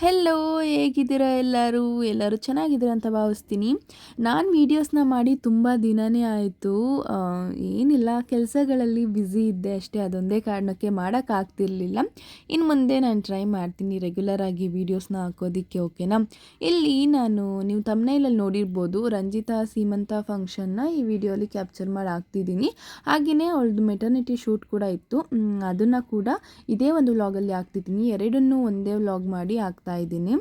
Hello ಹೇಗಿದ್ದೀರಾ ಎಲ್ಲರೂ? ಎಲ್ಲರೂ ಚೆನ್ನಾಗಿದ್ದೀರ ಅಂತ ಭಾವಿಸ್ತೀನಿ. ನಾನು ವೀಡಿಯೋಸ್ನ ಮಾಡಿ ತುಂಬ ದಿನವೇ ಆಯಿತು. ಏನಿಲ್ಲ, ಕೆಲಸಗಳಲ್ಲಿ ಬ್ಯುಸಿ ಇದ್ದೆ ಅಷ್ಟೇ. ಅದೊಂದೇ ಕಾರಣಕ್ಕೆ ಮಾಡೋಕ್ಕಾಗ್ತಿರ್ಲಿಲ್ಲ. ಇನ್ನು ಮುಂದೆ ನಾನು ಟ್ರೈ ಮಾಡ್ತೀನಿ ರೆಗ್ಯುಲರ್ ಆಗಿ ವೀಡಿಯೋಸ್ನ ಹಾಕೋದಕ್ಕೆ ಓಕೆನಾ ಇಲ್ಲಿ ನಾನು, ನೀವು ತಮ್ಮನೇಲಲ್ಲಿ ನೋಡಿರ್ಬೋದು, ರಂಜಿತಾ ಸೀಮಂತ ಫಂಕ್ಷನ್ನ ಈ ವಿಡಿಯೋಲಿ ಕ್ಯಾಪ್ಚರ್ ಮಾಡಿ ಹಾಕ್ತಿದ್ದೀನಿ ಹಾಗೆಯೇ ಅವಳದು ಮೆಟರ್ನಿಟಿ ಶೂಟ್ ಕೂಡ ಇತ್ತು. ಅದನ್ನು ಕೂಡ ಇದೇ ಒಂದು ವ್ಲಾಗಲ್ಲಿ ಹಾಕ್ತಿದ್ದೀನಿ. ಎರಡನ್ನೂ ಒಂದೇ ವ್ಲಾಗ್ ಮಾಡಿ ಹಾಕ್ತಾ ಇದ್ದೀನಿ.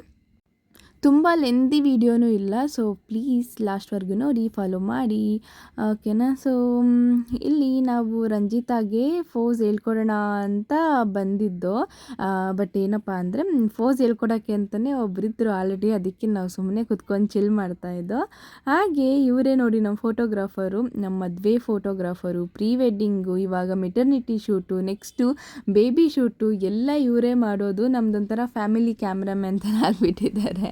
ತುಂಬ ಲೆಂದಿ ವೀಡಿಯೋನೂ ಇಲ್ಲ. ಸೊ ಪ್ಲೀಸ್ ಲಾಸ್ಟ್ವರೆಗೂ ನೋಡಿ ಫಾಲೋ ಮಾಡಿ. ಓಕೆನಾ ಸೊ ಇಲ್ಲಿ ನಾವು ರಂಜಿತಾಗೆ ಫೋಸ್ ಹೇಳ್ಕೊಡೋಣ ಅಂತ ಬಂದಿದ್ದು. ಬಟ್ ಏನಪ್ಪ ಅಂದರೆ ಫೋಸ್ ಹೇಳ್ಕೊಡೋಕ್ಕೆ ಅಂತಲೇ ಒಬ್ಬರಿದ್ದರು ಆಲ್ರೆಡಿ ಅದಕ್ಕೆ ನಾವು ಸುಮ್ಮನೆ ಕುತ್ಕೊಂಡು ಚಿಲ್ ಮಾಡ್ತಾಯಿದ್ದೋ ಹಾಗೆ ಇವರೇ ನೋಡಿ ನಮ್ಮ ಫೋಟೋಗ್ರಾಫರು ನಮ್ಮ ಮದುವೆ ಫೋಟೋಗ್ರಾಫರು ಪ್ರೀ ವೆಡ್ಡಿಂಗು ಇವಾಗ maternity shoot next baby shoot ಎಲ್ಲ ಇವರೇ ಮಾಡೋದು ನಮ್ಮದೊಂಥರ ಫ್ಯಾಮಿಲಿ ಕ್ಯಾಮ್ರಾಮ್ಯಾನ್ ಥರ ಆಗಿಬಿಟ್ಟಿದ್ದಾರೆ.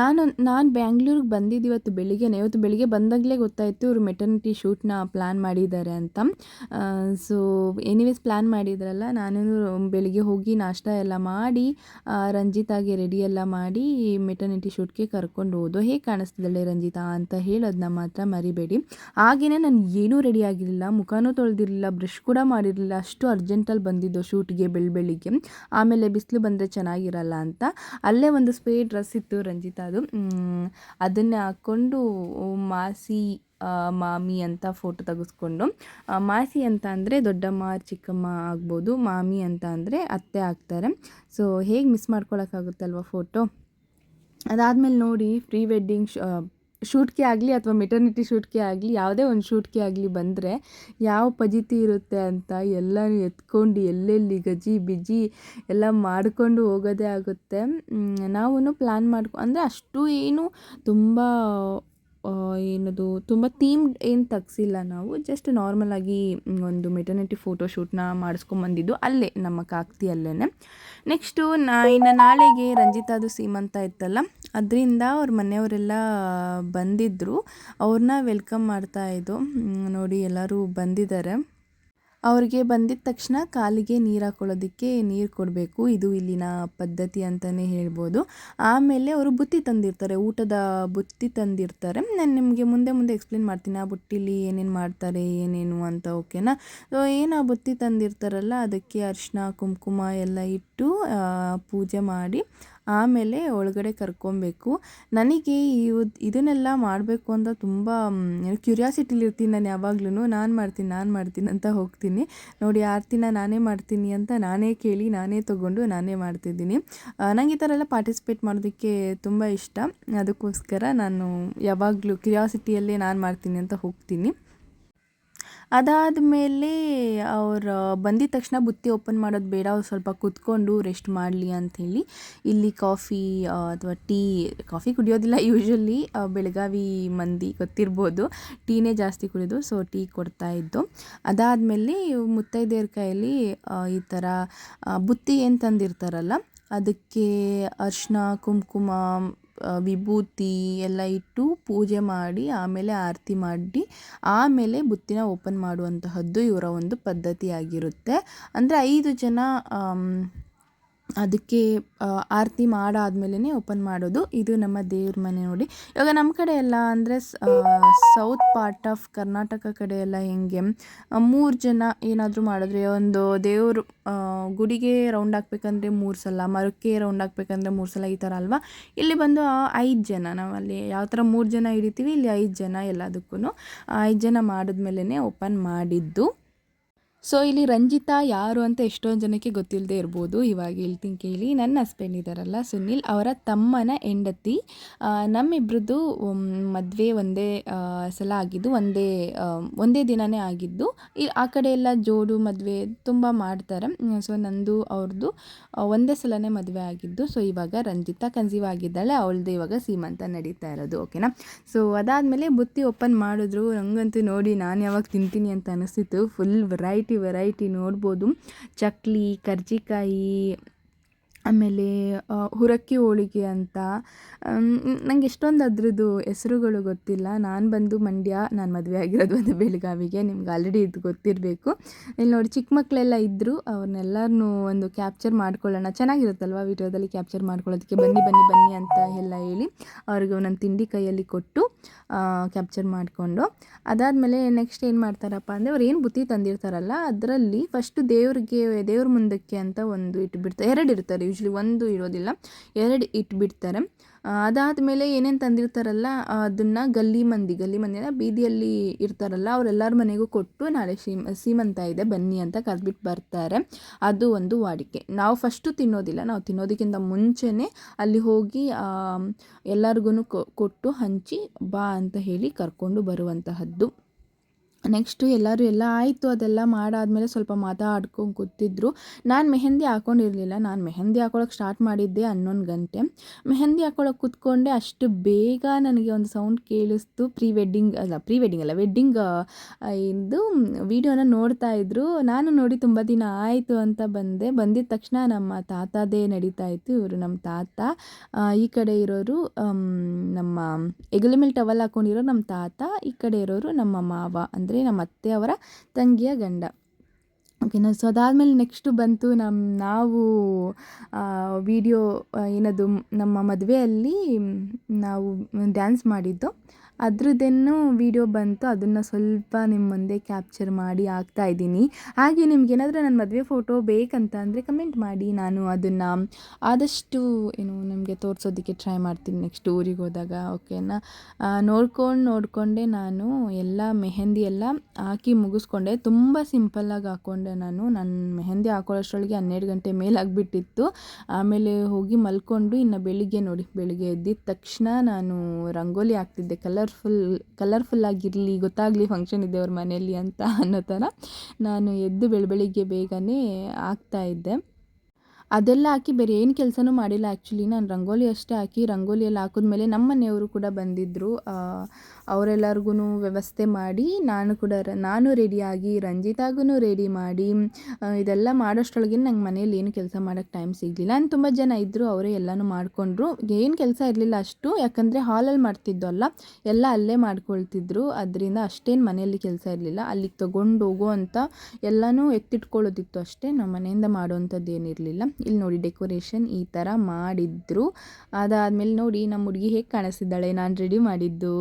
ನಾನು ನಾನು ಬ್ಯಾಂಗ್ಳೂರಿಗೆ ಬಂದಿದ್ದು ಇವತ್ತು ಬೆಳಿಗ್ಗೆನೇ. ಇವತ್ತು ಬೆಳಿಗ್ಗೆ ಬಂದಾಗಲೇ ಗೊತ್ತಾಯಿತು ಇವರು ಮೆಟರ್ನಿಟಿ ಶೂಟ್ನ ಪ್ಲ್ಯಾನ್ ಮಾಡಿದ್ದಾರೆ ಅಂತ. ಸೊ ಎನಿವೇಸ್ ಪ್ಲ್ಯಾನ್ ಮಾಡಿದ್ರಲ್ಲ, ನಾನು ಬೆಳಿಗ್ಗೆ ಹೋಗಿ ನಾಷ್ಟ ಎಲ್ಲ ಮಾಡಿ ರಂಜಿತಾಗೆ ರೆಡಿ ಎಲ್ಲ ಮಾಡಿ ಮೆಟರ್ನಿಟಿ ಶೂಟ್ಗೆ ಕರ್ಕೊಂಡು ಹೋದು. ಹೇಗೆ ಕಾಣಿಸ್ತಿದ್ದಾಳೆ ರಂಜಿತಾ ಅಂತ ಹೇಳೋದನ್ನ ಮಾತ್ರ ಮರಿಬೇಡಿ. ಹಾಗೆಯೇ ನಾನು ಏನೂ ರೆಡಿ ಆಗಿರಲಿಲ್ಲ, ಮುಖನೂ ತೊಳೆದಿರಲಿಲ್ಲ ಬ್ರಷ್ ಕೂಡ ಮಾಡಿರಲಿಲ್ಲ, ಅಷ್ಟು ಅರ್ಜೆಂಟಲ್ಲಿ ಬಂದಿದ್ದು ಶೂಟ್ಗೆ ಬೆಳ ಬೆಳಿಗ್ಗೆ ಆಮೇಲೆ ಬಿಸಿಲು ಬಂದರೆ ಚೆನ್ನಾಗಿರಲ್ಲ ಅಂತ. ಅಲ್ಲೇ ಒಂದು ಸ್ಪೇ ಡ್ರೆಸ್ ಇತ್ತು ರಂಜಿತಾ ಅದು ಅದನ್ನೇ ಹಾಕ್ಕೊಂಡು ಮಾಸಿ ಮಾಮಿ ಅಂತ ಫೋಟೋ ತೆಗೆಸ್ಕೊಂಡು. ಮಾಸಿ ಅಂತ ಅಂದರೆ ದೊಡ್ಡಮ್ಮ, ಚಿಕ್ಕಮ್ಮ ಆಗ್ಬೋದು. ಮಾಮಿ ಅಂತ ಅಂದರೆ ಅತ್ತೆ ಆಗ್ತಾರೆ. ಸೊ ಹೇಗೆ ಮಿಸ್ ಮಾಡ್ಕೊಳಕ್ಕಾಗುತ್ತಲ್ವ ಫೋಟೋ ಅದಾದಮೇಲೆ ನೋಡಿ ಪ್ರೀ ವೆಡ್ಡಿಂಗ್ ಶೂಟ್ಗೆ ಆಗಲಿ ಅಥವಾ ಮೆಟರ್ನಿಟಿ ಶೂಟ್ಗೆ ಆಗಲಿ, ಯಾವುದೇ ಒಂದು ಶೂಟ್ಗೆ ಆಗಲಿ ಬಂದರೆ ಯಾವ ಪಜಿತಿ ಇರುತ್ತೆ ಅಂತ ಎಲ್ಲನೂ ಎತ್ಕೊಂಡು ಎಲ್ಲೆಲ್ಲಿ ಗಜಿ ಬಿಜಿ ಎಲ್ಲ ಮಾಡಿಕೊಂಡು ಹೋಗೋದೇ ಆಗುತ್ತೆ. ನಾವೂ ಪ್ಲ್ಯಾನ್ ಮಾಡ್ಕೊ, ಅಂದರೆ ಅಷ್ಟು ಏನು ತುಂಬ ಏನದು, ತುಂಬ ಥೀಮ್ಡ್ ಏನು ತೆಗ್ಸಿಲ್ಲ ನಾವು ಜಸ್ಟ್ ನಾರ್ಮಲಾಗಿ ಒಂದು ಮೆಟರ್ನಿಟಿ ಫೋಟೋ ಶೂಟ್ನ ಮಾಡಿಸ್ಕೊಂಬಂದಿದ್ದು ಅಲ್ಲೇ, ನಮ್ಮ ಕಾಕ್ತಿ ಅಲ್ಲೇ ನೆಕ್ಸ್ಟು ನಾ, ಇನ್ನು ನಾಳೆಗೆ ರಂಜಿತಾದು ಸೀಮಂತ ಇತ್ತಲ್ಲ, ಅದರಿಂದ ಅವ್ರ ಮನೆಯವರೆಲ್ಲ ಬಂದಿದ್ದರು ಅವ್ರನ್ನ ವೆಲ್ಕಮ್ ಮಾಡ್ತಾಯಿದ್ದು ನೋಡಿ ಎಲ್ಲರೂ ಬಂದಿದ್ದಾರೆ. ಅವ್ರಿಗೆ ಬಂದಿದ್ದ ತಕ್ಷಣ ಕಾಲಿಗೆ ನೀರು ಹಾಕೊಳ್ಳೋದಕ್ಕೆ ನೀರು ಕೊಡಬೇಕು. ಇದು ಇಲ್ಲಿನ ಪದ್ಧತಿ ಅಂತಲೇ ಹೇಳ್ಬೋದು. ಆಮೇಲೆ ಅವರು ಬುತ್ತಿ ತಂದಿರ್ತಾರೆ, ಊಟದ ಬುತ್ತಿ ತಂದಿರ್ತಾರೆ. ನಾನು ನಿಮಗೆ ಮುಂದೆ ಮುಂದೆ ಎಕ್ಸ್ಪ್ಲೇನ್ ಮಾಡ್ತೀನಿ. ಆ ಬುಟ್ಟಿಲಿ ಏನೇನು ಮಾಡ್ತಾರೆ, ಏನೇನು ಅಂತ ಓಕೆನಾ ಸೊ ಏನು ಆ ಬುತ್ತಿ ತಂದಿರ್ತಾರಲ್ಲ, ಅದಕ್ಕೆ ಅರಿಶಿನ ಕುಂಕುಮ ಎಲ್ಲ ಇಟ್ಟು ಪೂಜೆ ಮಾಡಿ ಆಮೇಲೆ ಒಳಗಡೆ ಕರ್ಕೊಬೇಕು. ನನಗೆ ಇದನ್ನೆಲ್ಲ ಮಾಡಬೇಕು ಅಂತ ತುಂಬ ಕ್ಯೂರಿಯಾಸಿಟಿಲಿ ಇರ್ತೀನಿ ನಾನು ಯಾವಾಗ್ಲೂ ನಾನು ಮಾಡ್ತೀನಿ ನಾನು ಮಾಡ್ತೀನಿ ಅಂತ ಹೋಗ್ತೀನಿ. ನೋಡಿ, ಆರ್ತಿನ ನಾನೇ ಮಾಡ್ತೀನಿ ಅಂತ ನಾನೇ ಕೇಳಿ, ನಾನೇ ತೊಗೊಂಡು ನಾನೇ ಮಾಡ್ತಿದ್ದೀನಿ. ನನಗೆ ಈ ಥರ ಎಲ್ಲ ಪಾರ್ಟಿಸಿಪೇಟ್ ಮಾಡೋದಕ್ಕೆ ತುಂಬ ಇಷ್ಟ. ಅದಕ್ಕೋಸ್ಕರ ನಾನು ಯಾವಾಗಲೂ ಕ್ಯೂರಿಯಾಸಿಟಿಯಲ್ಲೇ ನಾನು ಮಾಡ್ತೀನಿ ಅಂತ ಹೋಗ್ತೀನಿ. ಅದಾದಮೇಲೆ ಅವ್ರು ಬಂದಿದ ತಕ್ಷಣ ಬುತ್ತಿ ಓಪನ್ ಮಾಡೋದು ಬೇಡ, ಅವ್ರು ಸ್ವಲ್ಪ ಕುತ್ಕೊಂಡು ರೆಸ್ಟ್ ಮಾಡಲಿ ಅಂಥೇಳಿ ಇಲ್ಲಿ ಕಾಫಿ ಅಥವಾ ಟೀ ಕಾಫಿ ಕುಡಿಯೋದಿಲ್ಲ ಯೂಶ್ವಲಿ ಬೆಳಗಾವಿ ಮಂದಿ ಗೊತ್ತಿರ್ಬೋದು. ಟೀನೇ ಜಾಸ್ತಿ ಕುಡಿಯೋದು ಸೊ ಟೀ ಕೊಡ್ತಾಯಿದ್ದು ಅದಾದಮೇಲೆ ಮುತ್ತೈದೆಯರ ಕೈಯಲ್ಲಿ ಈ ಥರ ಬುತ್ತಿ ಏನು ತಂದಿರ್ತಾರಲ್ಲ, ಅದಕ್ಕೆ ಅರಿಶಿನ, ಕುಂಕುಮ ವಿಭೂತಿ ಎಲ್ಲ ಇಟ್ಟು ಪೂಜೆ ಮಾಡಿ, ಆಮೇಲೆ ಆರತಿ ಮಾಡಿ, ಆಮೇಲೆ ಬುತ್ತಿನ ಓಪನ್ ಮಾಡುವಂತಹದ್ದು ಇವರ ಒಂದು ಪದ್ಧತಿಯಾಗಿರುತ್ತೆ. ಅಂದರೆ ಐದು ಜನ ಅದಕ್ಕೆ ಆರತಿ ಮಾಡಾದ್ಮೇಲೆ ಓಪನ್ ಮಾಡೋದು. ಇದು ನಮ್ಮ ದೇವ್ರ ಮನೆ ನೋಡಿ. ಇವಾಗ ನಮ್ಮ ಕಡೆ ಎಲ್ಲ ಅಂದರೆ ಸೌತ್ ಪಾರ್ಟ್ ಆಫ್ ಕರ್ನಾಟಕ ಕಡೆ ಎಲ್ಲ ಹೆಂಗೆ ಮೂರು ಜನ ಏನಾದರೂ ಮಾಡಿದ್ರೆ ಒಂದು ದೇವ್ರ ಗುಡಿಗೆ ರೌಂಡ್ ಹಾಕ್ಬೇಕಂದ್ರೆ ಮೂರು ಸಲ, ಮರಕ್ಕೆ ರೌಂಡ್ ಹಾಕ್ಬೇಕಂದ್ರೆ ಮೂರು ಸಲ ಈ ಥರ ಅಲ್ವಾ? ಇಲ್ಲಿ ಬಂದು ಐದು ಜನ ನಾವಲ್ಲಿ ಯಾವ ಥರ ಮೂರು ಜನ ಹಿಡಿತೀವಿ, ಇಲ್ಲಿ ಐದು ಜನ ಎಲ್ಲದಕ್ಕೂ ಐದು ಜನ ಮಾಡಿದ್ಮೇಲೆ ಓಪನ್ ಮಾಡಿದ್ದು. ಸೊ ಇಲ್ಲಿ ರಂಜಿತಾ ಯಾರು ಅಂತ ಎಷ್ಟೊಂದು ಜನಕ್ಕೆ ಗೊತ್ತಿಲ್ಲದೆ ಇರ್ಬೋದು. ಇವಾಗ ಹೇಳ್ತೀನಿ ಕೇಳಿ. ನನ್ನ ಹಸ್ಬೆಂಡ್ ಇದ್ದಾರಲ್ಲ ಸುನಿಲ್. ಅವರ ತಮ್ಮನ ಹೆಂಡತಿ. ನಮ್ಮಿಬ್ರದ್ದು ಮದುವೆ ಒಂದೇ ಸಲ ಆಗಿದ್ದು, ಒಂದೇ ಒಂದೇ ದಿನವೇ ಆಗಿದ್ದು. ಈ, ಆ ಕಡೆ ಎಲ್ಲ ಜೋಡು ಮದುವೆ ತುಂಬ ಮಾಡ್ತಾರೆ. ಸೊ ನಂದು ಅವ್ರದ್ದು ಒಂದೇ ಸಲನೇ ಮದುವೆ ಆಗಿದ್ದು. ಸೊ ಇವಾಗ ರಂಜಿತಾ ಕನ್ಸೀವ್ ಆಗಿದ್ದಾಳೆ. ಅವಳದು ಇವಾಗ ಸೀಮಂತ ನಡೀತಾ ಇರೋದು. ಓಕೆನಾ ಸೊ ಅದಾದಮೇಲೆ ಬುತ್ತಿ ಓಪನ್ ಮಾಡಿದ್ರು. ನಂಗಂತೂ ನೋಡಿ ನಾನು ಯಾವಾಗ ತಿಂತೀನಿ ಅಂತ ಅನಿಸ್ತಿತ್ತು. ಫುಲ್ ವೆರೈಟಿ ವೆರೈಟಿ ನೋಡ್ಬೋದು. ಚಕ್ಲಿ ಕರ್ಜಿಕಾಯಿ ಆಮೇಲೆ ಹುರಕ್ಕಿ ಹೋಳಿಗೆ ಅಂತ ನಂಗೆ ಎಷ್ಟೊಂದು ಅದ್ರದ್ದು ಹೆಸರುಗಳು ಗೊತ್ತಿಲ್ಲ. ನಾನು ಬಂದು ಮಂಡ್ಯ, ನಾನು ಮದುವೆ ಆಗಿರೋದು ಒಂದು ಬೆಳಗಾವಿಗೆ, ನಿಮ್ಗೆ ಆಲ್ರೆಡಿ ಇದು ಗೊತ್ತಿರಬೇಕು. ಇಲ್ಲಿ ನೋಡಿ ಚಿಕ್ಕ ಮಕ್ಕಳೆಲ್ಲ ಇದ್ದರು ಅವ್ರನ್ನೆಲ್ಲರನ್ನೂ ಒಂದು ಕ್ಯಾಪ್ಚರ್ ಮಾಡ್ಕೊಳ್ಳೋಣ. ಚೆನ್ನಾಗಿರುತ್ತಲ್ವ ವಿಡಿಯೋದಲ್ಲಿ ಕ್ಯಾಪ್ಚರ್ ಮಾಡ್ಕೊಳ್ಳೋದಕ್ಕೆ? ಬನ್ನಿ ಬನ್ನಿ ಬನ್ನಿ ಅಂತ ಎಲ್ಲ ಹೇಳಿ ಅವ್ರಿಗೆ ಒಂದೊಂದು ತಿಂಡಿ ಕೈಯಲ್ಲಿ ಕೊಟ್ಟು ಕ್ಯಾಪ್ಚರ್ ಮಾಡಿಕೊಂಡು. ಅದಾದಮೇಲೆ ನೆಕ್ಸ್ಟ್ ಏನು ಮಾಡ್ತಾರಪ್ಪ ಅಂದರೆ, ಅವ್ರು ಏನು ಬುತ್ತಿ ತಂದಿರ್ತಾರಲ್ಲ, ಅದರಲ್ಲಿ ಫಸ್ಟು ದೇವ್ರಿಗೆ, ದೇವ್ರ ಮುಂದಕ್ಕೆ ಅಂತ ಒಂದು ಇಟ್ಬಿಡ್ತಾರೆ ಎರಡು ಇರ್ತಾರೆ ಯೂಶ್ವಲಿ ಒಂದು ಇರೋದಿಲ್ಲ, ಎರಡು ಇಟ್ಬಿಡ್ತಾರೆ ಅದಾದಮೇಲೆ ಏನೇನು ತಂದಿರ್ತಾರಲ್ಲ, ಅದನ್ನು ಗಲ್ಲಿ ಮಂದಿ ಗಲ್ಲಿ ಮಂದಿ ಅಂದರೆ ಬೀದಿಯಲ್ಲಿ ಇರ್ತಾರಲ್ಲ, ಅವರೆಲ್ಲರ ಮನೆಗೂ ಕೊಟ್ಟು ನಾಳೆ ಸೀಮ್ ಸೀಮಂತ ಇದೆ, ಬನ್ನಿ ಅಂತ ಕರೆದ್ಬಿಟ್ಟು ಬರ್ತಾರೆ. ಅದು ಒಂದು ವಾಡಿಕೆ. ನಾವು ಫಸ್ಟು ತಿನ್ನೋದಿಲ್ಲ, ನಾವು ತಿನ್ನೋದಕ್ಕಿಂತ ಮುಂಚೆನೇ ಅಲ್ಲಿ ಹೋಗಿ ಎಲ್ಲರಿಗೂ ಕೊಟ್ಟು ಹಂಚಿ ಬಾ ಅಂತ ಹೇಳಿ ಕರ್ಕೊಂಡು ಬರುವಂತಹದ್ದು. ನೆಕ್ಸ್ಟು ಎಲ್ಲರೂ ಎಲ್ಲ ಆಯಿತು, ಅದೆಲ್ಲ ಮಾಡಾದಮೇಲೆ ಸ್ವಲ್ಪ ಮಾತಾಡ್ಕೊಂಡು ಕೂತಿದ್ರು. ನಾನು ಮೆಹಂದಿ ಹಾಕ್ಕೊಂಡಿರಲಿಲ್ಲ ನಾನು ಮೆಹಂದಿ ಹಾಕೊಳಕ್ಕೆ ಸ್ಟಾರ್ಟ್ ಮಾಡಿದ್ದೆ ಹನ್ನೊಂದು ಗಂಟೆ. ಮೆಹಂದಿ ಹಾಕೊಳಕ್ಕೆ ಕೂತ್ಕೊಂಡೆ ಅಷ್ಟು ಬೇಗ ನನಗೆ ಒಂದು ಸೌಂಡ್ ಕೇಳಿಸ್ತು. ಪ್ರೀ ವೆಡ್ಡಿಂಗ್ ಅಲ್ಲ ಪ್ರೀ ವೆಡ್ಡಿಂಗ್ ಅಲ್ಲ ವೆಡ್ಡಿಂಗ್ ಇದು ವಿಡಿಯೋನ ನೋಡ್ತಾ ಇದ್ರು. ನಾನು ನೋಡಿ ತುಂಬ ದಿನ ಆಯಿತು ಅಂತ ಬಂದೆ. ಬಂದಿದ ತಕ್ಷಣ ನಮ್ಮ ತಾತದೇ ನಡೀತಾ ಇತ್ತು. ಇವರು ನಮ್ಮ ತಾತ ಈ ಕಡೆ ಇರೋರು ನಮ್ಮ ಎಗಲ ಮೇಲೆ ಟವಲ್ ಹಾಕೊಂಡಿರೋ ನಮ್ಮ ತಾತ, ಈ ಕಡೆ ಇರೋರು ನಮ್ಮ ಮಾವ. ಅಂದರೆ ಅಂದರೆ ನಮ್ಮ ಅತ್ತೆಯವರ ತಂಗಿಯ ಗಂಡ. ಓಕೆನಾ ಸೊ ಅದಾದಮೇಲೆ ನೆಕ್ಸ್ಟು ಬಂತು ನಮ್ಮ ನಾವು ವಿಡಿಯೋ ಏನದು, ನಮ್ಮ ಮದುವೆಯಲ್ಲಿ, ನಾವು ಡ್ಯಾನ್ಸ್ ಮಾಡಿದ್ದು. ಅದ್ರದ್ದೇನು ವೀಡಿಯೋ ಬಂತು, ಅದನ್ನು ಸ್ವಲ್ಪ ನಿಮ್ಮ ಮುಂದೆ ಕ್ಯಾಪ್ಚರ್ ಮಾಡಿ ಹಾಕ್ತಾ ಇದ್ದೀನಿ. ಹಾಗೆ ನಿಮಗೇನಾದರೂ ನನ್ನ ಮದುವೆ ಫೋಟೋ ಬೇಕಂತ ಅಂದರೆ ಕಮೆಂಟ್ ಮಾಡಿ, ನಾನು ಅದನ್ನು ಆದಷ್ಟು ಏನು ನಿಮಗೆ ತೋರಿಸೋದಕ್ಕೆ ಟ್ರೈ ಮಾಡ್ತೀನಿ ನೆಕ್ಸ್ಟ್ ಊರಿಗೆ ಹೋದಾಗ ಓಕೆನಾ ನೋಡ್ಕೊಂಡು ನೋಡಿಕೊಂಡೆ ನಾನು ಎಲ್ಲ ಮೆಹಂದಿ ಎಲ್ಲ ಹಾಕಿ ಮುಗಿಸ್ಕೊಂಡೆ. ತುಂಬ ಸಿಂಪಲ್ಲಾಗಿ ಹಾಕ್ಕೊಂಡೆ ನಾನು. ನನ್ನ ಮೆಹಂದಿ ಹಾಕೊಳ್ಳೋಷ್ಟರೊಳಗೆ ಹನ್ನೆರಡು ಗಂಟೆ ಮೇಲೆ ಆಗಿಬಿಟ್ಟಿತ್ತು ಆಮೇಲೆ ಹೋಗಿ ಮಲ್ಕೊಂಡು ಇನ್ನು ಬೆಳಿಗ್ಗೆ ನೋಡಿ, ಬೆಳಿಗ್ಗೆ ಎದ್ದಿದ ತಕ್ಷಣ ನಾನು ರಂಗೋಲಿ ಹಾಕ್ತಿದ್ದೆ ಕಲರ್ ಕಲರ್ಫುಲ್ ಕಲರ್ಫುಲ್ಲಾಗಿರಲಿ ಗೊತ್ತಾಗಲಿ ಫಂಕ್ಷನ್ ಇದೆ ಅವ್ರ ಮನೆಯಲ್ಲಿ ಅಂತ ಅನ್ನೋ ಥರ ನಾನು ಎದ್ದು ಬೆಳಬೆಳಿಗ್ಗೆ ಬೇಗನೆ ಇದ್ದೆ. ಅದೆಲ್ಲ ಹಾಕಿ ಬೇರೆ ಏನು ಕೆಲಸನೂ ಮಾಡಿಲ್ಲ ಆ್ಯಕ್ಚುಲಿ ನಾನು ರಂಗೋಲಿ ಅಷ್ಟೇ ಹಾಕಿ ರಂಗೋಲಿಯಲ್ಲಿ ಹಾಕಿದ್ಮೇಲೆ ನಮ್ಮ ಮನೆಯವರು ಕೂಡ ಬಂದಿದ್ದರು ಅವರೆಲ್ಲರಿಗೂ ವ್ಯವಸ್ಥೆ ಮಾಡಿ ನಾನು ಕೂಡ ನಾನು ರೆಡಿಯಾಗಿ ರಂಜಿತಾಗೂ ರೆಡಿ ಮಾಡಿ ಇದೆಲ್ಲ ಮಾಡೋಷ್ಟರೊಳಗೆ ನಂಗೆ ಮನೇಲಿ ಏನು ಕೆಲಸ ಮಾಡೋಕ್ಕೆ ಟೈಮ್ ಸಿಗಲಿಲ್ಲ. ನಾನು ತುಂಬ ಜನ ಇದ್ದರು ಅವರೇ ಎಲ್ಲನೂ ಮಾಡಿಕೊಂಡ್ರು. ಏನು ಕೆಲಸ ಇರಲಿಲ್ಲ ಅಷ್ಟು, ಯಾಕಂದರೆ ಹಾಲಲ್ಲಿ ಮಾಡ್ತಿದ್ದಲ್ಲ, ಎಲ್ಲ ಅಲ್ಲೇ ಮಾಡ್ಕೊಳ್ತಿದ್ರು. ಅದರಿಂದ ಅಷ್ಟೇನು ಮನೆಯಲ್ಲಿ ಕೆಲಸ ಇರಲಿಲ್ಲ. ಅಲ್ಲಿಗೆ ತೊಗೊಂಡು ಹೋಗೋ ಅಂತ ಎಲ್ಲನೂ ಎತ್ತಿಟ್ಕೊಳ್ಳೋದಿತ್ತು ಅಷ್ಟೇ. ನಮ್ಮ ಮನೆಯಿಂದ ಮಾಡುವಂಥದ್ದು ಏನಿರಲಿಲ್ಲ ಇಲ್ಲಿ ನೋಡಿ ಡೆಕೋರೇಷನ್ ಈ ಥರ ಮಾಡಿದ್ರು. ಅದಾದಮೇಲೆ ನೋಡಿ ನಮ್ಮ ಹುಡುಗಿ ಹೇಗೆ ಕಾಣಿಸ್ತಿದ್ದಾಳೆ? ನಾನು ರೆಡಿ ಮಾಡಿದ್ದು.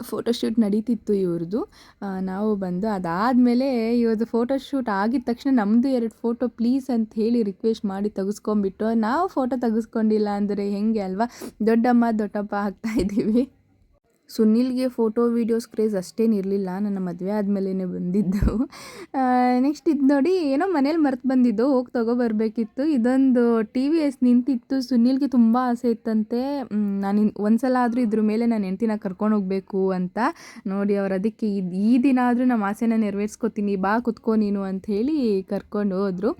ಫೋಟೋಶೂಟ್ ನಡೀತಿತ್ತು ಇವ್ರದ್ದು ನಾವು ಬಂದು ಅದಾದಮೇಲೆ ಇವ್ರದ್ದು ಫೋಟೋಶೂಟ್ ಆಗಿದ ತಕ್ಷಣ ನಮ್ಮದು ಎರಡು ಫೋಟೋ ಪ್ಲೀಸ್ ಅಂತ ಹೇಳಿ ರಿಕ್ವೆಸ್ಟ್ ಮಾಡಿ ತೆಗೆಸ್ಕೊಂಬಿಟ್ಟು ನಾವು ಫೋಟೋ ತೆಗೆಸ್ಕೊಂಡಿಲ್ಲ ಅಂದರೆ ಹೇಗೆ ಅಲ್ವಾ? ದೊಡ್ಡಮ್ಮ, ದೊಡ್ಡಪ್ಪ ಇದ್ದೀವಿ. ಸುನಿಲ್ಗೆ ಫೋಟೋ ವೀಡಿಯೋಸ್ ಕ್ರೇಜ್ ಅಷ್ಟೇನು ಇರಲಿಲ್ಲ, ನನ್ನ ಮದುವೆ ಆದಮೇಲೆ ಬಂದಿದ್ದು. ನೆಕ್ಸ್ಟ್ ಇದು ನೋಡಿ, ಏನೋ ಮನೇಲಿ ಮರ್ತು ಬಂದಿದ್ದು, ಹೋಗಿ ತೊಗೊಬರ್ಬೇಕಿತ್ತು ಇದೊಂದು ಟಿ ವಿ ಎಸ್ ನಿಂತಿತ್ತು. ಸುನಿಲ್ಗೆ ತುಂಬ ಆಸೆ ಇತ್ತಂತೆ. ನಾನು ಒಂದು ಸಲ ಆದರೂ ಇದ್ರ ಮೇಲೆ ನಾನು ಹೆಂಡ್ತಿನ ಕರ್ಕೊಂಡು ಹೋಗಬೇಕು ಅಂತ. ನೋಡಿ ಅವ್ರು ಅದಕ್ಕೆ ಈ ದಿನ ಆದರೂ ನಮ್ಮ ಆಸೆನ ನೆರವೇರಿಸ್ಕೊತೀನಿ, ಬಾ ಕುತ್ಕೋ ನೀನು ಅಂತ ಹೇಳಿ ಕರ್ಕೊಂಡು ಹೋದರು.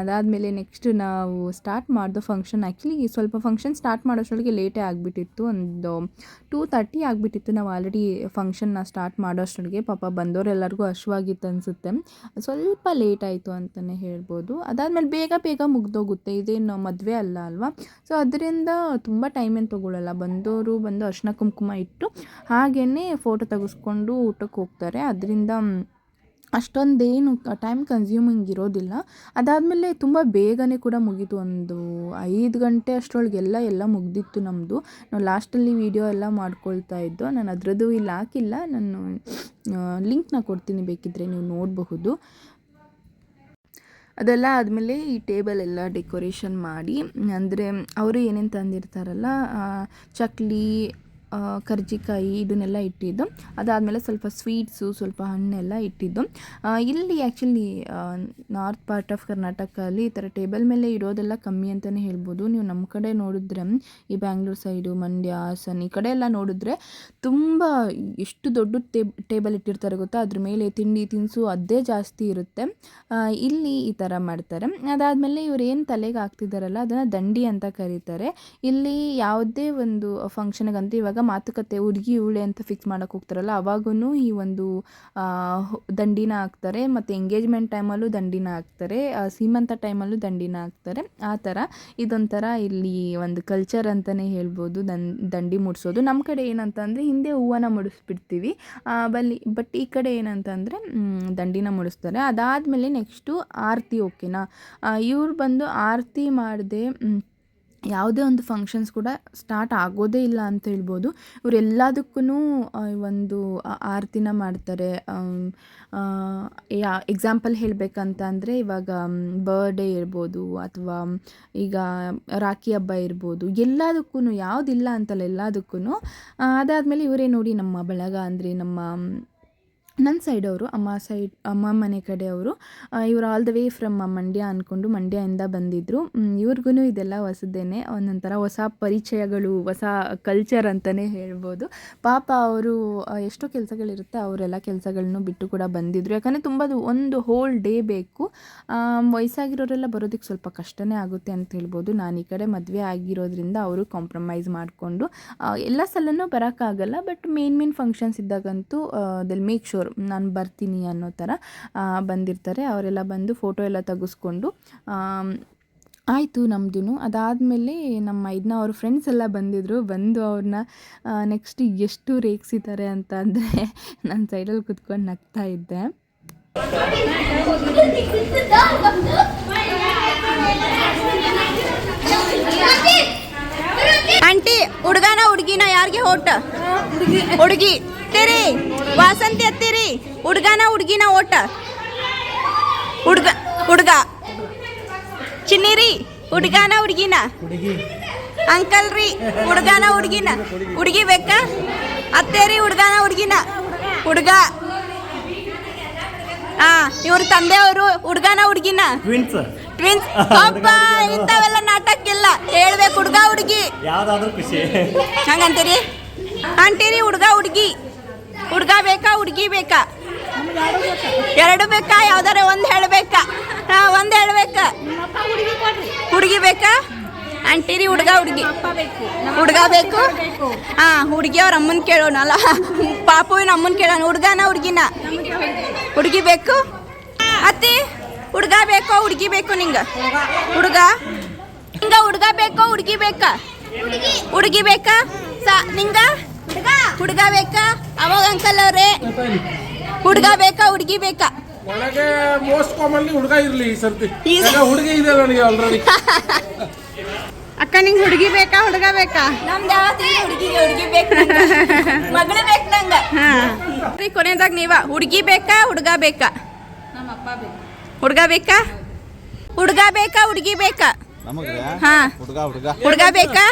ಅದಾದಮೇಲೆ ನೆಕ್ಸ್ಟ್ ನಾವು ಸ್ಟಾರ್ಟ್ ಮಾಡಿದ ಫಂಕ್ಷನ್ ಆ್ಯಕ್ಚುಲಿ ಸ್ವಲ್ಪ ಫಂಕ್ಷನ್ ಸ್ಟಾರ್ಟ್ ಮಾಡೋಷ್ಟೊಳಗೆ ಲೇಟೇ ಆಗಿಬಿಟ್ಟಿತ್ತು. ಒಂದು ಟೂ ತರ್ಟಿ ಆಗಿಬಿಟ್ಟಿತ್ತು. ನಾವು ಆಲ್ರೆಡಿ ಫಂಕ್ಷನ್ನ ಸ್ಟಾರ್ಟ್ ಮಾಡೋಷ್ಟೊಳಗೆ ಪಾಪ ಬಂದವರೆಲ್ಲರಿಗೂ ಹಶ್ವಾಗಿತ್ತು ಅನಿಸುತ್ತೆ. ಸ್ವಲ್ಪ ಲೇಟ್ ಆಯಿತು ಅಂತಲೇ ಹೇಳ್ಬೋದು. ಅದಾದಮೇಲೆ ಬೇಗ ಬೇಗ ಮುಗ್ದೋಗುತ್ತೆ. ಇದೇನು ಮದುವೆ ಅಲ್ಲ ಅಲ್ವಾ? ಸೊ ಅದರಿಂದ ತುಂಬ ಟೈಮ್ ಏನು ತೊಗೊಳ್ಳಲ್ಲ ಬಂದವರು ಬಂದು ಅರ್ಶಿನ ಕುಂಕುಮ ಇಟ್ಟು ಹಾಗೆಯೇ ಫೋಟೋ ತೆಗೆಸ್ಕೊಂಡು ಊಟಕ್ಕೆ ಹೋಗ್ತಾರೆ. ಅದರಿಂದ ಅಷ್ಟೊಂದೇನು ಟೈಮ್ ಕನ್ಸ್ಯೂಮಿಂಗ್ ಇರೋದಿಲ್ಲ. ಅದಾದಮೇಲೆ ತುಂಬ ಬೇಗನೆ ಕೂಡ ಮುಗೀತು. ಒಂದು ಐದು ಗಂಟೆ ಅಷ್ಟರೊಳಗೆಲ್ಲ ಎಲ್ಲ ಮುಗ್ದಿತ್ತು ನಮ್ಮದು ನಾವು ಲಾಸ್ಟಲ್ಲಿ ವೀಡಿಯೋ ಎಲ್ಲ ಮಾಡ್ಕೊಳ್ತಾ ಇದ್ದೋ, ನಾನು ಅದರದ್ದು ಇಲ್ಲಿ, ಹಾಕಿಲ್ಲ. ನಾನು ಲಿಂಕ್ನ ಕೊಡ್ತೀನಿ ಬೇಕಿದ್ದರೆ ನೀವು ನೋಡಬಹುದು. ಅದೆಲ್ಲ ಆದಮೇಲೆ ಈ ಟೇಬಲ್ ಎಲ್ಲ ಡೆಕೋರೇಷನ್ ಮಾಡಿ, ಅಂದರೆ ಅವರು ಏನೇನು ತಂದಿರ್ತಾರಲ್ಲ ಚಕ್ಲಿ ಕರ್ಜಿಕಾಯಿ ಇದನ್ನೆಲ್ಲ ಇಟ್ಟಿದ್ದು. ಅದಾದಮೇಲೆ ಸ್ವಲ್ಪ ಸ್ವೀಟ್ಸು ಸ್ವಲ್ಪ ಹಣ್ಣೆಲ್ಲ ಇಟ್ಟಿದ್ದು. ಇಲ್ಲಿ ಆ್ಯಕ್ಚುಲಿ ನಾರ್ತ್ ಪಾರ್ಟ್ ಆಫ್ ಕರ್ನಾಟಕಲ್ಲಿ ಈ ಥರ ಟೇಬಲ್ ಮೇಲೆ ಇರೋದೆಲ್ಲ ಕಮ್ಮಿ ಅಂತಲೇ ಹೇಳ್ಬೋದು. ನೀವು ನಮ್ಮ ಕಡೆ ನೋಡಿದ್ರೆ, ಈ ಬ್ಯಾಂಗ್ಳೂರ್ ಸೈಡು ಮಂಡ್ಯ, ಹಾಸನ್ ಈ ಕಡೆ ಎಲ್ಲ ನೋಡಿದ್ರೆ ತುಂಬ ಎಷ್ಟು ದೊಡ್ಡ ಟೇಬಲ್ ಇಟ್ಟಿರ್ತಾರೆ ಗೊತ್ತಾ? ಅದ್ರ ಮೇಲೆ ತಿಂಡಿ ತಿನಿಸು ಅದೇ ಜಾಸ್ತಿ ಇರುತ್ತೆ. ಇಲ್ಲಿ ಈ ಥರ ಮಾಡ್ತಾರೆ. ಅದಾದಮೇಲೆ ಇವ್ರು ಏನು ತಲೆಗೆ ಹಾಕ್ತಿದ್ದಾರಲ್ಲ ಅದನ್ನು ದಂಡಿ ಅಂತ ಕರೀತಾರೆ. ಇಲ್ಲಿ ಯಾವುದೇ ಒಂದು ಫಂಕ್ಷನ್ಗಂತೂ ಇವಾಗ ಆದಾಗ ಮಾತುಕತೆ, ಹುಡುಗಿ ಇವಳೆ ಅಂತ ಫಿಕ್ಸ್ ಮಾಡೋಕೆ ಹೋಗ್ತಾರಲ್ಲ ಅವಾಗೂ ಈ ಒಂದು ದಂಡಿನ ಹಾಕ್ತಾರೆ, ಮತ್ತು ಎಂಗೇಜ್ಮೆಂಟ್ ಟೈಮಲ್ಲೂ ದಂಡಿನ ಹಾಕ್ತಾರೆ ಸೀಮಂತ ಟೈಮಲ್ಲೂ ದಂಡಿನ ಹಾಕ್ತಾರೆ. ಆ ಥರ ಇದೊಂಥರ ಇಲ್ಲಿ ಒಂದು ಕಲ್ಚರ್ ಅಂತಲೇ ಹೇಳ್ಬೋದು, ದನ್, ದಂಡಿ ಮುಡಿಸೋದು. ನಮ್ಮ ಕಡೆ ಏನಂತಂದರೆ ಹಿಂದೆ ಹೂವನ್ನ ಮುಡಿಸ್ಬಿಡ್ತೀವಿ ಬಲ್ಲಿ, ಬಟ್ ಈ ಕಡೆ ಏನಂತಂದರೆ ದಂಡಿನ ಮುಡಿಸ್ತಾರೆ. ಅದಾದಮೇಲೆ ನೆಕ್ಸ್ಟು ಆರತಿ ಓಕೆನಾ ಇವ್ರು ಬಂದು ಆರತಿ ಮಾಡದೆ ಯಾವುದೇ ಒಂದು ಫಂಕ್ಷನ್ಸ್ ಕೂಡ ಸ್ಟಾರ್ಟ್ ಆಗೋದೇ ಇಲ್ಲ ಅಂತ ಹೇಳ್ಬೋದು. ಇವರೆಲ್ಲದಕ್ಕೂ ಒಂದು, ಆ- ಆರತಿನ ಮಾಡ್ತಾರೆ. ಯಾ ಎಕ್ಸಾಂಪಲ್ ಹೇಳಬೇಕಂತ ಅಂದರೆ ಇವಾಗ ಬರ್ಡೇ ಇರ್ಬೋದು ಅಥವಾ, ಈಗ ರಾಖಿ ಹಬ್ಬ ಇರ್ಬೋದು ಎಲ್ಲದಕ್ಕೂ ಯಾವುದಿಲ್ಲ ಅಂತಲ್ಲ ಎಲ್ಲದಕ್ಕೂ ಅದಾದಮೇಲೆ ಇವರೇ ನೋಡಿ ನಮ್ಮ ಬಳಗ ಅಂದರೆ ನಮ್ಮ ನನ್ನ ಸೈಡವರು ಅಮ್ಮ ಸೈಡ್ ಅಮ್ಮ ಮನೆ ಕಡೆಯವರು ಇವರು all the way from Mandya ಅಂದ್ಕೊಂಡು ಮಂಡ್ಯದಿಂದ ಬಂದಿದ್ದರು ಇವ್ರಿಗೂ ಇದೆಲ್ಲ ಹೊಸದೇನೆ. ಒಂದೊಂಥರ ಹೊಸ ಪರಿಚಯಗಳು, ಹೊಸ ಕಲ್ಚರ್ ಅಂತಲೇ ಹೇಳ್ಬೋದು. ಪಾಪ ಅವರು ಎಷ್ಟೋ ಕೆಲಸಗಳಿರುತ್ತೆ, ಅವರೆಲ್ಲ ಕೆಲಸಗಳನ್ನೂ ಬಿಟ್ಟು ಕೂಡ ಬಂದಿದ್ದರು ಯಾಕಂದರೆ ತುಂಬ ಒಂದು ಹೋಲ್ ಡೇ ಬೇಕು. ವಯಸ್ಸಾಗಿರೋರೆಲ್ಲ ಬರೋದಕ್ಕೆ ಸ್ವಲ್ಪ ಕಷ್ಟನೇ ಆಗುತ್ತೆ ಅಂತ ಹೇಳ್ಬೋದು. ನಾನು ಈ ಕಡೆ ಮದುವೆ ಆಗಿರೋದ್ರಿಂದ ಅವರು ಕಾಂಪ್ರಮೈಸ್ ಮಾಡಿಕೊಂಡು ಎಲ್ಲ ಸಲನೂ ಬರೋಕ್ಕಾಗಲ್ಲ. ಬಟ್ ಮೇನ್ ಮೇನ್ ಫಂಕ್ಷನ್ಸ್ ಇದ್ದಾಗಂತೂ ದೆಲ್ ಮೇಕ್ ಶೋರ್ ನಾನು ಬರ್ತೀನಿ ಅನ್ನೋ ಥರ ಬಂದಿರ್ತಾರೆ. ಅವರೆಲ್ಲ ಬಂದು ಫೋಟೋ ಎಲ್ಲ ತೆಗೆಸ್ಕೊಂಡು ಆಯಿತು ನಮ್ಮದು ಅದಾದಮೇಲೆ ನಮ್ಮ ಇದನ್ನ ಅವ್ರ ಫ್ರೆಂಡ್ಸ್ ಎಲ್ಲ ಬಂದಿದ್ದರು ಬಂದು ಅವ್ರನ್ನ ನೆಕ್ಸ್ಟ್ ಎಷ್ಟು ರೇಗಿಸಿದ್ದಾರೆ ಅಂತ ಅಂದರೆ ನನ್ನ ಸೈಡಲ್ಲಿ ಕುತ್ಕೊಂಡು ನಗ್ತಾ ಇದ್ದೆ. ಆಂಟಿ ಹುಡುಗನ ಹುಡುಗಿನ ಯಾರಿಗೆ ಓಟ? ಹುಡುಗಿ ತೀರಿ ವಾಸಂತಿ ಹತ್ತಿರಿ ಹುಡುಗನ ಹುಡುಗಿನ ಓಟ? ಹುಡುಗ ಹುಡುಗ. ಚಿನ್ನಿರಿ ಹುಡುಗನ ಹುಡುಗಿನ. ಅಂಕಲ್ ರೀ ಹುಡುಗನ ಹುಡುಗಿನ. ಹುಡುಗಿ ಬೇಕಾ? ಅತ್ತೇರಿ ಹುಡುಗನ ಹುಡುಗಿನ. ಹುಡುಗ. ಹಾ ಇವ್ರ ತಂದೆಯವರು ಹುಡುಗನ ಹುಡುಗಿನ. ಟ್ವಿನ್ಸ್ ಹಬ್ಬ ಇಂಥವೆಲ್ಲ ನಾಟಕ ಇಲ್ಲ ಹೇಳ್ಬೇಕು ಹುಡುಗ ಹುಡುಗಿ. ಯಾವ್ದಾದ್ರೂ ಖುಷಿ. ಹಂಗಂತೀರಿ ಅಂತೀರಿ? ಹುಡುಗ ಹುಡುಗಿ. ಹುಡುಗ ಬೇಕಾ ಹುಡುಗಿ ಬೇಕಾ? ಎರಡು ಬೇಕಾ ಯಾವ್ದಾರ ಒಂದು ಹೇಳ್ಬೇಕಾ. ಹಾ ಒಂದು ಹೇಳ್ಬೇಕಾ. ಹುಡುಗಿ ಬೇಕಾ? ಅಂತೀರಿ ಹುಡುಗ ಹುಡುಗಿ. ಹುಡುಗ ಬೇಕು? ಹಾ ಹುಡುಗಿ ಅವ್ರ ಅಮ್ಮನ ಕೇಳೋಣ ಅಲ್ಲ ಪಾಪುವಿನ ಅಮ್ಮನ ಕೇಳೋಣ ಹುಡುಗನ ಹುಡುಗಿನ? ಹುಡುಗಿ ಬೇಕು? ಅತ್ತಿ? ಹುಡುಗ ಬೇಕೋ ಹುಡುಗಿ ಬೇಕು ನಿಂಗ? ಹುಡುಗ? ನಿಂಗ ಹುಡುಗ ಬೇಕೋ ಹುಡುಗಿ ಬೇಕಾ? ಹುಡುಗಿ ಬೇಕಾ? ಸಾ ನಿಂಗ? ಹುಡುಗ ಬೇಕಾ? ಅವಾಗ ಅಂಕಲ್ ಅವ್ರೆ. ಹುಡುಗ ಬೇಕಾ ಹುಡುಗಿ ಬೇಕಾ? ಒಳಗೆ ಮೋಸ್ಟ್ ಕಾಮನ್ಲಿ ಹುಡುಗ ಇರ್ಲಿ ಈ ಸರ್ತಿ. ಹುಡುಗಿ ಇದೆ ನನಗೆ ಆಲ್ರೆಡಿ ಅಕ್ಕ ನಿಂಗೆ ಹುಡುಗಿ ಬೇಕಾ ಹುಡುಗ ಬೇಕಾ? ನಮ್ದು ಯಾವತ್ತಿ ಹುಡುಗಿಗೆ ಹುಡುಗಿ ಬೇಕು ಮಗಳು ಬೇಕು ನಂಗ. ರೀ ಕೊನೆದಾಗ ನೀವ ಹುಡುಗಿ ಬೇಕಾ ಹುಡುಗ ಬೇಕಾ. ಹುಡುಗ ಬೇಕಾ? ಹುಡ್ಗ ಬೇಕಾ ಹುಡುಗಿ ಬೇಕಾ? ಹುಡ್ಗ ಹಾ ಬೇಕಾ?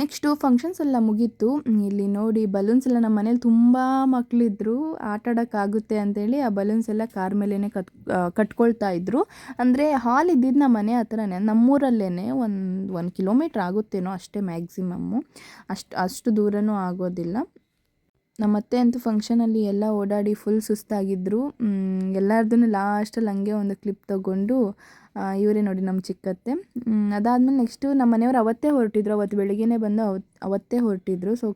ನೆಕ್ಸ್ಟು ಫಂಕ್ಷನ್ಸ್ ಎಲ್ಲ ಮುಗೀತು. ಇಲ್ಲಿ ನೋಡಿ ಬಲೂನ್ಸ್ ಎಲ್ಲ ನಮ್ಮ ಮನೇಲಿ ತುಂಬ ಮಕ್ಕಳಿದ್ರು ಆಟ ಆಡೋಕ್ಕಾಗುತ್ತೆ ಅಂತೇಳಿ ಆ ಬಲೂನ್ಸ್ ಎಲ್ಲ ಕಾರ್ ಮೇಲೇ ಕಟ್ ಕಟ್ಕೊಳ್ತಾ ಇದ್ರು. ಅಂದರೆ ಹಾಲ್ ಇದ್ದಿದ್ದು ನಮ್ಮ ಮನೆ ಹತ್ರನೇ ನಮ್ಮೂರಲ್ಲೇ ಒಂದು ಒಂದು ಕಿಲೋಮೀಟ್ರ್ ಆಗುತ್ತೇನೋ ಅಷ್ಟೇ ಮ್ಯಾಕ್ಸಿಮಮ್ಮು ಅಷ್ಟು ಅಷ್ಟು ದೂರನೂ ಆಗೋದಿಲ್ಲ. ನಮ್ಮ ಅತ್ತೆ ಅಂತೂ ಫಂಕ್ಷನಲ್ಲಿ ಎಲ್ಲ ಓಡಾಡಿ ಫುಲ್ ಸುಸ್ತಾಗಿದ್ದರು ಎಲ್ಲರದೂ ಲಾಸ್ಟಲ್ಲಿ ಹಂಗೆ ಒಂದು ಕ್ಲಿಪ್ ತಗೊಂಡು ಇವರೇ ನೋಡಿ ನಮ್ಮ ಚಿಕ್ಕತ್ತೆ. ಅದಾದಮೇಲೆ ನೆಕ್ಸ್ಟು ನಮ್ಮ ಮನೆಯವ್ರು ಅವತ್ತೇ ಹೊರಟಿದ್ರು. ಅವತ್ತು ಬೆಳಿಗ್ಗೆನೇ ಬಂದು ಅವತ್ತು ಹೊರಟಿದ್ರು. ಸೊ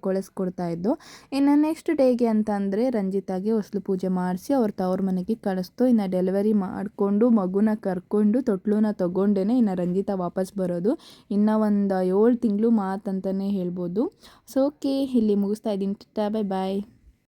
ಇದ್ದು. ಇನ್ನು ನೆಕ್ಸ್ಟ್ ಡೇಗೆ ಅಂತ ಅಂದರೆ ರಂಜಿತಾಗೆ ಹೊಸಲು ಪೂಜೆ ಮಾಡಿಸಿ ಅವ್ರ ತವ್ರ ಮನೆಗೆ ಕಳಿಸ್ತು. ಇನ್ನು ಡೆಲಿವರಿ ಮಾಡಿಕೊಂಡು, ಮಗುನ ಕರ್ಕೊಂಡು, ತೊಟ್ಲುನ ತೊಗೊಂಡೇ ಇನ್ನು ರಂಜಿತಾ ವಾಪಸ್ ಬರೋದು. ಇನ್ನು ಒಂದು ಏಳು ತಿಂಗಳು ಮಾತಂತಲೇ ಹೇಳ್ಬೋದು. ಸೊ ಓಕೆ ಇಲ್ಲಿ ಮುಗಿಸ್ತಾ ಇದ್ದೀನಿ. Tata bye bye